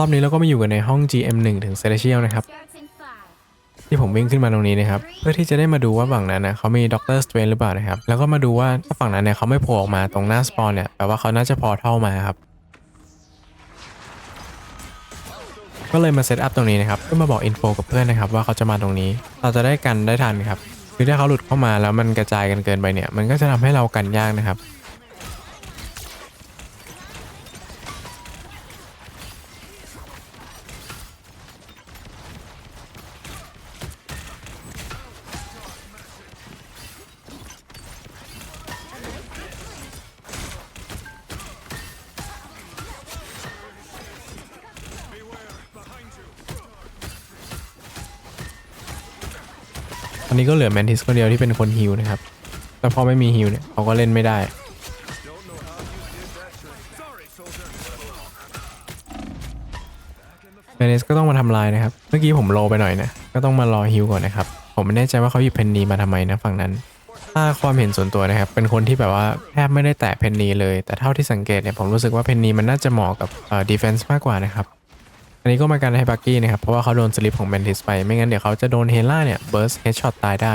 รอบนี้เราก็มาอยู่กันในห้อง GM1 ถึง Celestial นะครับ ที่ผมวิ่งขึ้นมาตรงนี้นะครับ เพื่อที่จะได้มาดูว่าฝั่งนั้นนะเขามีด็อกเตอร์สเตรนหรือเปล่านะครับ แล้วก็มาดูว่าถ้าฝั่งนั้นเนี่ยเขาไม่โผล่ออกมาตรงหน้าสปอนเนี่ยแปลว่าเขาน่าจะพอเท่ามาครับก็เลยมาเซตอัพตรงนี้นะครับเพื่อมาบอกอินโฟกับเพื่อนนะครับว่าเขาจะมาตรงนี้ เราจะได้กันได้ทันครับคือถ้าเขาหลุดเข้ามาแล้วมันกระจายกันเกินไปเนี่ย มันก็จะทำให้เรากันยากนะครับ อนนี้ก็เหลือแมนทิสคนเดียวที่เป็นคนฮิวนะครับแล้วพอไม่มีฮิวเนี่ยเขาก็เล่นไม่ได้ แมนทิสก็ต้องมาทำลายนะครับ เมื่อกี้ผมโลไปหน่อยนะ ก็ต้องมารอฮิวก่อนนะครับ ผมไม่แน่ใจว่าเขาหยิบเพนนีมาทำไมนะฝั่งนั้น ถ้าความเห็นส่วนตัวนะครับ เป็นคนที่แบบว่าแทบไม่ได้แตะเพนนีเลย แต่เท่าที่สังเกตเนี่ยผมรู้สึกว่าเพนนีมันน่าจะเหมาะกับเอ่อดีเฟนส์มากกว่านะครับ อันนี้ก็มากันให้บักกี้นะครับ เพราะว่าเขาโดนสลิปของแมนทิสไป ไม่งั้นเดี๋ยวเขาจะโดนเฮล่าเนี่ยเบิร์สเฮดช็อตตายได้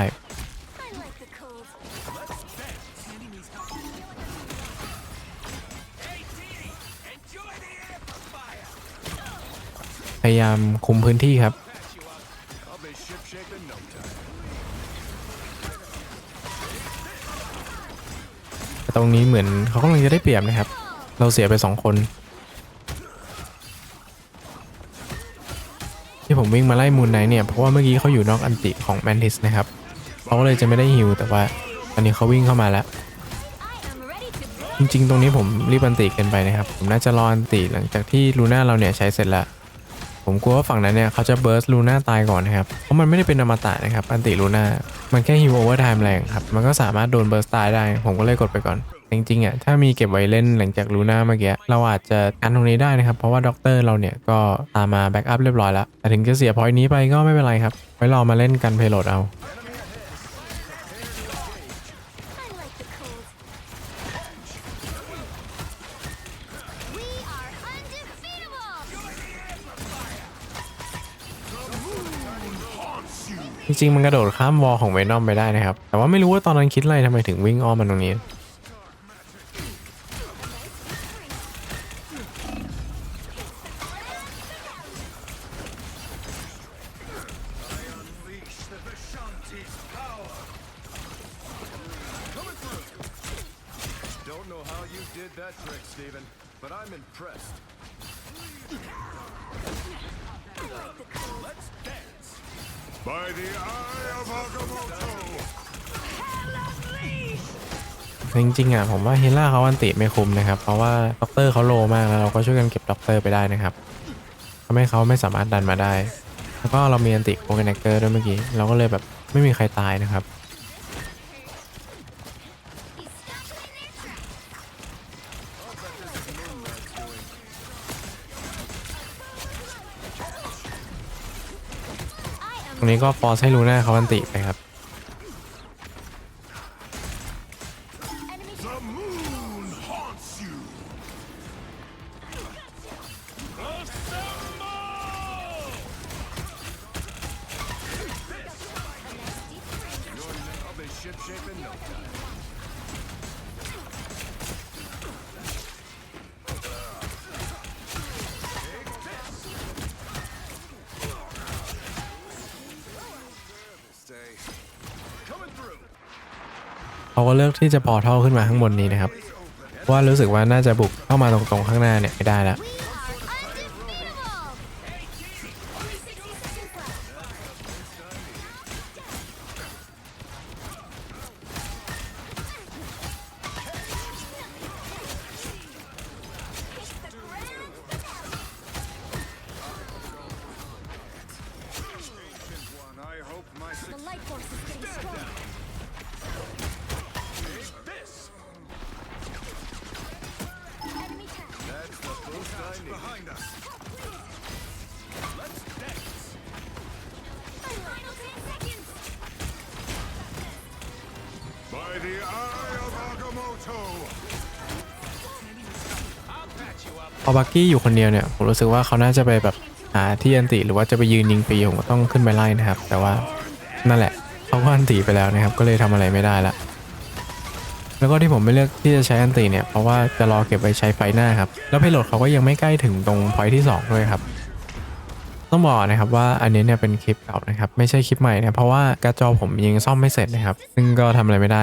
พยายามคุมพื้นที่ครับแต่ตรงนี้เหมือนเขากำลังจะได้เปรียบนะครับ เราเสียไปสองคน วิ่งมาไล่มูนไนท์เนี่ยเพราะว่าเมื่อกี้เขาอยู่นอกอันติของแมนทิสนะครับเขาก็เลยจะไม่ได้ฮิวแต่ว่าตอนนี้เขาวิ่งเข้ามาแล้ว จริงๆ ตรงนี้ผมรีบอันติเกินไปนะครับ ผมน่าจะรออันติหลังจากที่ลูน่าเราเนี่ยใช้เสร็จแล้ว ผมกลัวว่าฝั่งนั้นเนี่ยเขาจะเบิร์สลูน่าตายก่อนนะครับ เพราะมันไม่ได้เป็นอมตะนะครับ อันติลูน่า มันแค่ฮิวโอเวอร์ไทม์แรงครับ มันก็สามารถโดนเบิร์สตายได้ ผมก็เลยกดไปก่อนจริงๆอะถ้ามีเก็บไว้เล่นหลังจากลูน่าเมื่อกี้เราอาจจะกันตรงนี้ได้นะครับ เพราะว่าด็อกเตอร์เราเนี่ยก็ตามมาแบ็กอัพเรียบร้อยแล้วแต่ถึงจะเสียพอยต์นี้ไปก็ไม่เป็นไรครับไว้รอมาเล่นกันเพลโหลดเอา จริงๆมันกระโดดข้ามวอลของเวนอมไปได้นะครับ แต่ว่าไม่รู้ว่าตอนนั้นคิดอะไรทำไมถึงวิ่งอ้อมมันตรงนี้ Unleash the Vishanti's power. Coming through. Don't know how you did that trick, Steven, but I'm impressed. Let's dance. By the eye of Agamotto. จริงๆอะผมว่าเฮล่าเขาอันติไม่คุ้มนะครับ เพราะว่าด็อกเตอร์เขาโลมากแล้วเราก็ช่วยกันเก็บด็อกเตอร์ไปได้นะครับทำให้เขาไม่สามารถดันมาได้ แล้วก็เรามีอันติโคเกนเกอร์ด้วยเมื่อกี้ เราก็เลยแบบไม่มีใครตายนะครับ ตรงนี้ก็ฟอร์สให้รู้หน้าเขาอันติไปครับ Shape in no time. ก็เลือกที่จะพอเท่าขึ้นมาข้างบนนี้นะครับเพราะว่ารู้สึกว่าน่าจะบุกเข้ามาตรงๆข้างหน้าเนี่ยไม่ได้แล้ว By the eye of Agamotto. พอบักกี้อยู่คนเดียวเนี่ยผมรู้สึกว่าเขาน่าจะไปแบบหาที่อันติหรือว่าจะไปยืนยิงฟรีผมก็ต้องขึ้นไปไล่นะครับ แต่ว่านั่นแหละเขาก็อันติไปแล้วนะครับ ก็เลยทำอะไรไม่ได้ละแล้วก็ที่ผมไม่เลือกที่จะใช้อันติเนี่ยเพราะว่าจะรอเก็บไว้ใช้ไฟหน้าครับแล้วเพโหลดเขาก็ยังไม่ใกล้ถึงตรงพอยที่สองด้วยครับ ต้องบอกนะครับว่าอันนี้เนี่ยเป็นคลิปเก่านะครับไม่ใช่คลิปใหม่นะเพราะว่ากระจอผมยังซ่อมไม่เสร็จนะครับ ซึ่งก็ทำอะไรไม่ได้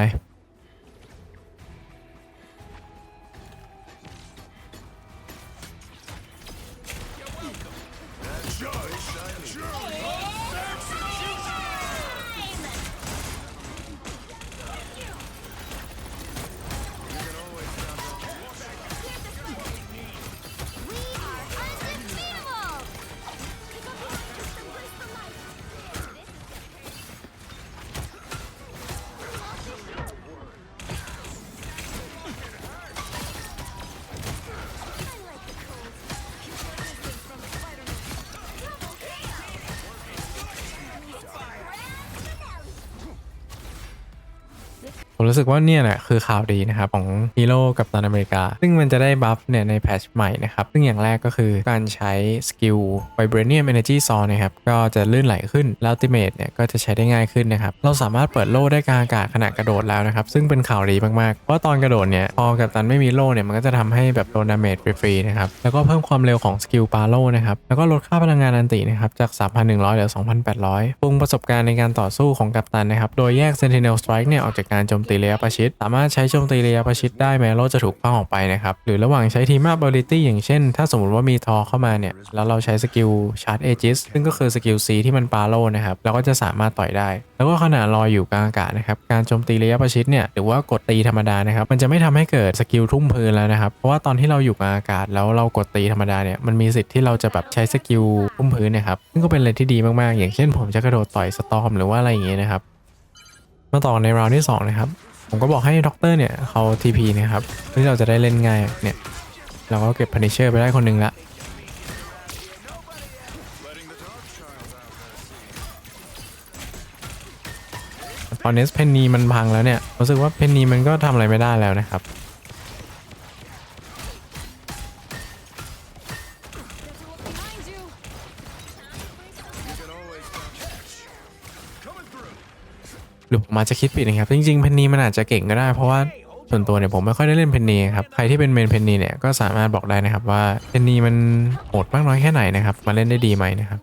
ผมรู้สึกว่าเนี่ยแหละคือข่าวดีนะครับของฮีโร่กับตันอเมริกา ซึ่งมันจะได้บัฟเนี่ยในแพทชใหม่นะครับ ซึ่งอย่างแรกก็คือการใช้สกิล Vibranium Energy Saw นะครับ ก็จะลื่นไหลขึ้นแล้ว Ultimate เนี่ยก็จะใช้ได้ง่ายขึ้นนะครับ เราสามารถเปิดโล่ได้กลางอากาศขณะกระโดดแล้วนะครับ ซึ่งเป็นข่าวดีมากๆ เพราะตอนกระโดดเนี่ยพอกับตันไม่มีโล่เนี่ยมันก็จะทำให้แบบโดนดาเมจฟรีๆนะครับ แล้วก็เพิ่มความเร็วของสกิลปาโล่นะครับ แล้วก็ลดค่าพลังงานอันตินะครับจาก 3,100เหลือ 2,800ปรุงประสบการณ์ในการต่อสู้ของกัปตันนะครับ โดยแยก Sentinel Strike เนี่ยออกจากการโจมตีระยะประชิด สามารถใช้โจมตีระยะประชิดได้แม้โล่จะถูกคว้างออกไปนะครับหรือระหว่างใช้ทีม ability อย่างเช่น ถ้าสมมติว่ามีทอเข้ามาเนี่ยแล้วเราใช้สกิล Charge Aegis ซึ่งก็คือสกิล C ที่มันปาโล่นะครับเราก็จะสามารถต่อยได้ แล้วก็ขณะลอยอยู่กลางอากาศนะครับการโจมตีระยะประชิดเนี่ยหรือว่ากดตีธรรมดานะครับมันจะไม่ทำให้เกิดสกิลทุ่มพื้นแล้วนะครับเพราะว่าตอนที่เราอยู่กลางอากาศแล้วเรากดตีธรรมดาเนี่ยมันมีสิทธิ์ที่เราจะแบบใช้สกิลทุ่มพื้นนะครับซึ่งก็เป็นอะไรที่ดีมากๆ อย่างเช่น ผมจะกระโดดต่อยสตอมหรือว่าอะไรอย่างเงี้ยนะครับ มาต่อในราวที่สองนะครับ ผมก็บอกให้ด็อกเตอร์เนี่ยเขา TP นะครับเพื่อที่เราจะได้เล่นง่ายเนี่ย เราก็เก็บพันิเชอร์ไปได้คนหนึ่งละตอนนี้เพนนีมันพังแล้วเนี่ยรู้สึกว่าเพนนีมันก็ทำอะไรไม่ได้แล้วนะครับ รือผมอาจจะคิดผิดนะครับ จริงๆเพนนีมันอาจจะเก่งก็ได้เพราะว่าส่วนตัวเนี่ยผมไม่ค่อยได้เล่นเพนนีครับ ใครที่เป็นเมนเพนนีเนี่ยก็สามารถบอกได้นะครับว่าเพนนีมันโหดมากน้อยแค่ไหนนะครับ มาเล่นได้ดีไหมนะครับ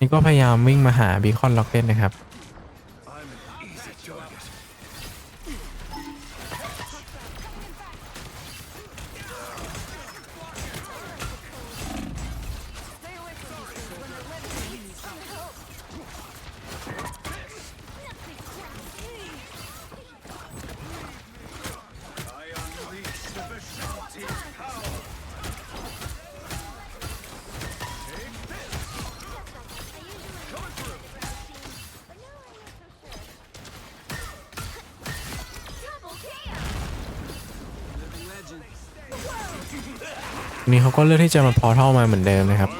นี่ก็พยายามวิ่งมาหาบีคอนล็อกเก็ตนะครับ นี่เขาก็เลือกที่จะมาพอท่อมาเหมือนเดิมนะครับ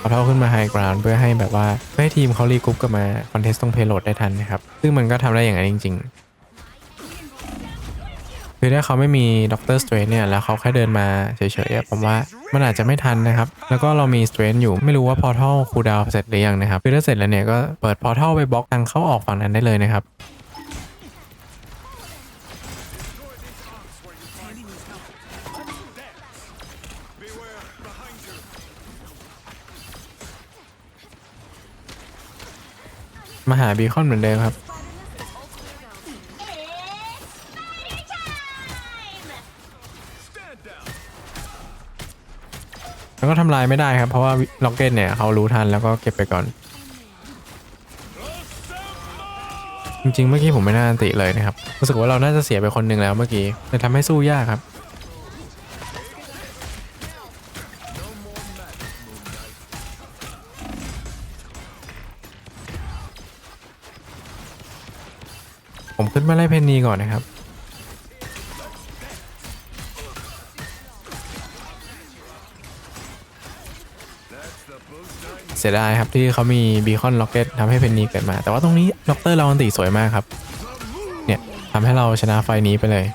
พอท่อขึ้นมาไฮกราวน์เพื่อให้แบบว่าเพื่อให้ทีมเขารีกรุ๊ปกลับมาคอนเทสต์ตรงเพลโลดได้ทันนะครับซึ่งมันก็ทำได้อย่างนั้นจริง ๆ คือถ้าเขาไม่มีด็อกเตอร์สเตรนเนี่ยแล้วเขาแค่เดินมาเฉยๆผมว่ามันอาจจะไม่ทันนะครับ แล้วก็เรามีสเตรนอยู่ไม่รู้ว่าพอทัลคูดาวเสร็จหรือยังนะครับคือถ้าเสร็จแล้วเนี่ยก็เปิดพอทัลไปบล็อกทางเข้าออกฝั่งนั้นได้เลยนะครับ มาหาบีคอนเหมือนเดิมครับ แล้วก็ทำลายไม่ได้ครับ เพราะว่าล็อกเก็ตเนี่ยเขารู้ทันแล้วก็เก็บไปก่อน จริงๆ เมื่อกี้ผมไม่น่าติเลยนะครับ รู้สึกว่าเราน่าจะเสียไปคนหนึ่งแล้วเมื่อกี้เลยทำให้สู้ยากครับ มีก่อนนะครับ เสียดายครับที่เขามีบีคอนล็อกเก็ตทำให้เพนนีเกิดมา แต่ว่าตรงนี้ด็อกเตอร์เราอันติสวยมากครับ เนี่ยทำให้เราชนะไฟนี้ไปเลย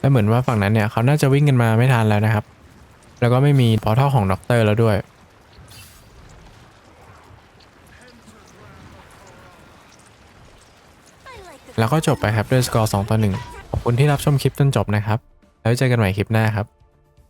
แล้วเหมือนว่าฝั่งนั้นเนี่ยเขาน่าจะวิ่งกันมาไม่ทันแล้วนะครับ แล้วก็ไม่มีพอทัลของด็อกเตอร์แล้วด้วย แล้วก็จบไปครับด้วยสกอร์2ต่อ1ขอบคุณที่รับชมคลิปจนจบนะครับ แล้วเจอกันใหม่คลิปหน้าครับ